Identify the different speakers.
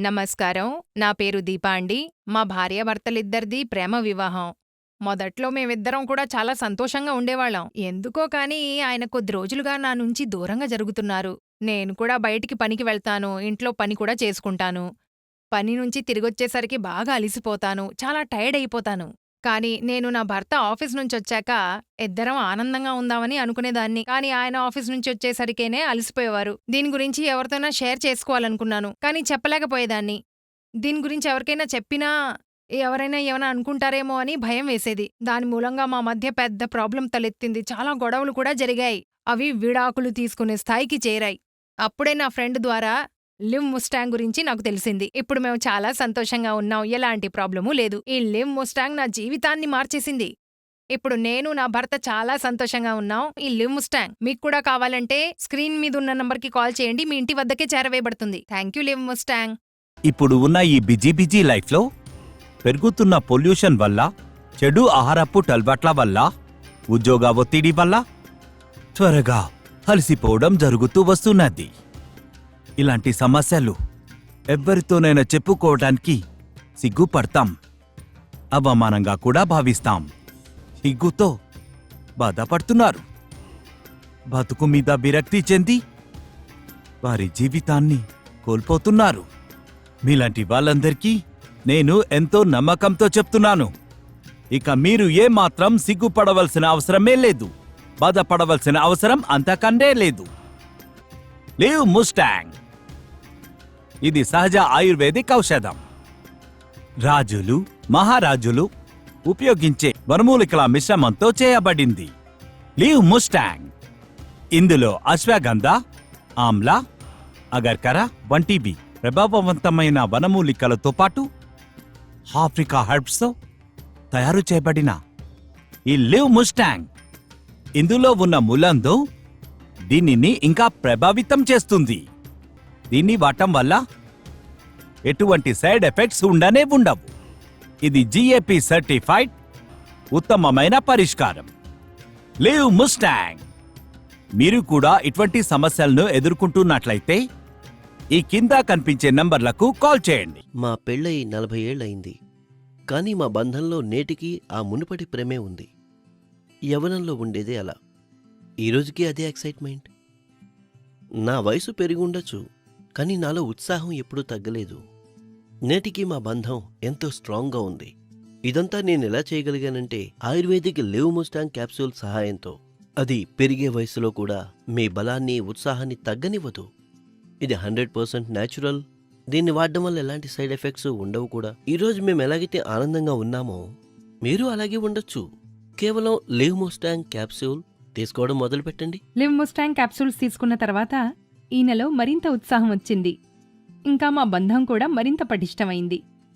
Speaker 1: నమస్కారం. నా పేరు దీపా అండి. మా భార్యాభర్తలిద్దరిది ప్రేమ వివాహం. మొదట్లో మేమిద్దరం కూడా చాలా సంతోషంగా ఉండేవాళ్ళం. ఎందుకో కానీ ఆయన కొద్ది రోజులుగా నా నుంచి దూరంగా జరుగుతున్నారు. నేను కూడా బయటికి పనికి వెళ్తాను. ఇంట్లో పని కూడా చేసుకుంటాను. పని నుంచి తిరిగొచ్చేసరికి బాగా అలిసిపోతాను. చాలా టైర్డ్ అయిపోతాను. కానీ నేను నా భర్త ఆఫీస్ నుంచొచ్చాక ఇద్దరం ఆనందంగా ఉందామని అనుకునేదాన్ని. కానీ ఆయన ఆఫీస్ నుంచి వచ్చేసరికేనే అలసిపోయేవారు. దీని గురించి ఎవరితోనా షేర్ చేసుకోవాలనుకున్నాను. కానీ చెప్పలేకపోయేదాన్ని. దీని గురించి ఎవరికైనా చెప్పినా ఎవరైనా ఏమైనా అనుకుంటారేమో అని భయం వేసేది. దాని మూలంగా మా మధ్య పెద్ద ప్రాబ్లం తలెత్తింది. చాలా గొడవలు కూడా జరిగాయి. అవి విడాకులు తీసుకునే స్థాయికి చేరాయి. అప్పుడే నా ఫ్రెండ్ ద్వారా లిమ్ ముస్టాంగ్ గురించి నాకు తెలిసింది. ఇప్పుడు మేము చాలా సంతోషంగా ఉన్నాం. ఎలాంటి ప్రాబ్లమూ లేదు. ఈ లిమ్ ముస్టాంగ్ నా జీవితాన్ని మార్చేసింది. ఇప్పుడు నేను నా భర్త చాలా సంతోషంగా ఉన్నాం. ఈ లిమ్ ముస్టాంగ్ మీకు కూడా కావాలంటే స్క్రీన్ మీద ఉన్న నంబర్కి కాల్ చేయండి. మీ ఇంటి వద్దకే చేరవేయబడుతుంది. Thank you Liv Mustang.
Speaker 2: ఇప్పుడు ఉన్న ఈ బిజీ బిజీ లైఫ్లో పెరుగుతున్న పొల్యూషన్ వల్ల చెడు ఆహారపు అలవాట్ల వల్ల ఉద్యోగ ఒత్తిడి వల్ల త్వరగా అలసిపోవడం జరుగుతూ వస్తున్నది. ఇలాంటి సమస్యలు ఎవ్వరితోనైనా చెప్పుకోవడానికి సిగ్గుపడతాం. అవమానంగా కూడా భావిస్తాం. సిగ్గుతో బాధపడుతున్నారు. బతుకు మీద విరక్తి చెంది వారి జీవితాన్ని కోల్పోతున్నారు. మీలాంటి వాళ్ళందరికీ నేను ఎంతో నమ్మకంతో చెప్తున్నాను. ఇక మీరు ఏమాత్రం సిగ్గుపడవలసిన అవసరమే లేదు. బాధపడవలసిన అవసరం అంతకంటే లేదు. లేవు ముస్టాంగ్. ఇది సహజ ఆయుర్వేదిక్ ఔషధం. రాజులు మహారాజులు ఉపయోగించే వనమూలికల మిశ్రమంతో చేయబడింది. Liv Mustang. ఇందులో అశ్వగంధ ఆమ్లా అగర్కర వంటివి ప్రభావవంతమైన వనమూలికలతో పాటు ఆఫ్రికా హర్బ్స్తో తయారు చేయబడిన ఈ లివ్ ముస్టాంగ్. ఇందులో ఉన్న ములందో దీనిని ఇంకా ప్రభావితం చేస్తుంది. దీన్ని వాడటం వల్ల ఎటువంటి సైడ్ ఎఫెక్ట్స్ ఉండనే ఉండవు. ఇది జిఏపి సర్టిఫైడ్ ఉత్తమమైన పరిష్కారం. లివ్ ముస్టాంగ్ మీరు కూడా ఇటువంటి సమస్యలను ఎదుర్కొంటున్నట్లయితే ఈ కింద కనిపించే నంబర్లకు కాల్ చేయండి.
Speaker 3: మా పెళ్ళయి నలభై ఏళ్ళయింది. కానీ మా బంధంలో నేటికి ఆ మునుపటి ప్రేమే ఉంది. యవనంలో ఉండేదే అలా. ఈరోజుకి అదే ఎక్సైట్మెంట్. నా వయసు పెరిగి ఉండొచ్చు. కానీ నాలో ఉత్సాహం ఎప్పుడూ తగ్గలేదు. నేటికి మా బంధం ఎంతో స్ట్రాంగ్గా ఉంది. ఇదంతా నేను ఎలా చేయగలిగానంటే ఆయుర్వేదిక్ లివ్ ముస్టాంగ్ క్యాప్సూల్ సహాయంతో. అది పెరిగే వయసులో కూడా మీ బలాన్ని ఉత్సాహాన్ని తగ్గనివ్వదు. ఇది హండ్రెడ్ పర్సెంట్ న్యాచురల్. దీన్ని వాడడం వల్ల ఎలాంటి సైడ్ ఎఫెక్ట్స్ ఉండవు కూడా. ఈరోజు మేము ఎలాగైతే ఆనందంగా ఉన్నామో మీరు అలాగే ఉండొచ్చు. కేవలం లివ్ ముస్టాంగ్ క్యాప్సూల్ తీసుకోవడం మొదలుపెట్టండి.
Speaker 4: లివ్ ముస్టాంగ్ క్యాప్సూల్స్ తీసుకున్న తర్వాత ఈ మరింత ఉత్సాహం వచ్చింది. ఇంకా మా బంధం కూడా మరింత పటిష్టమైంది.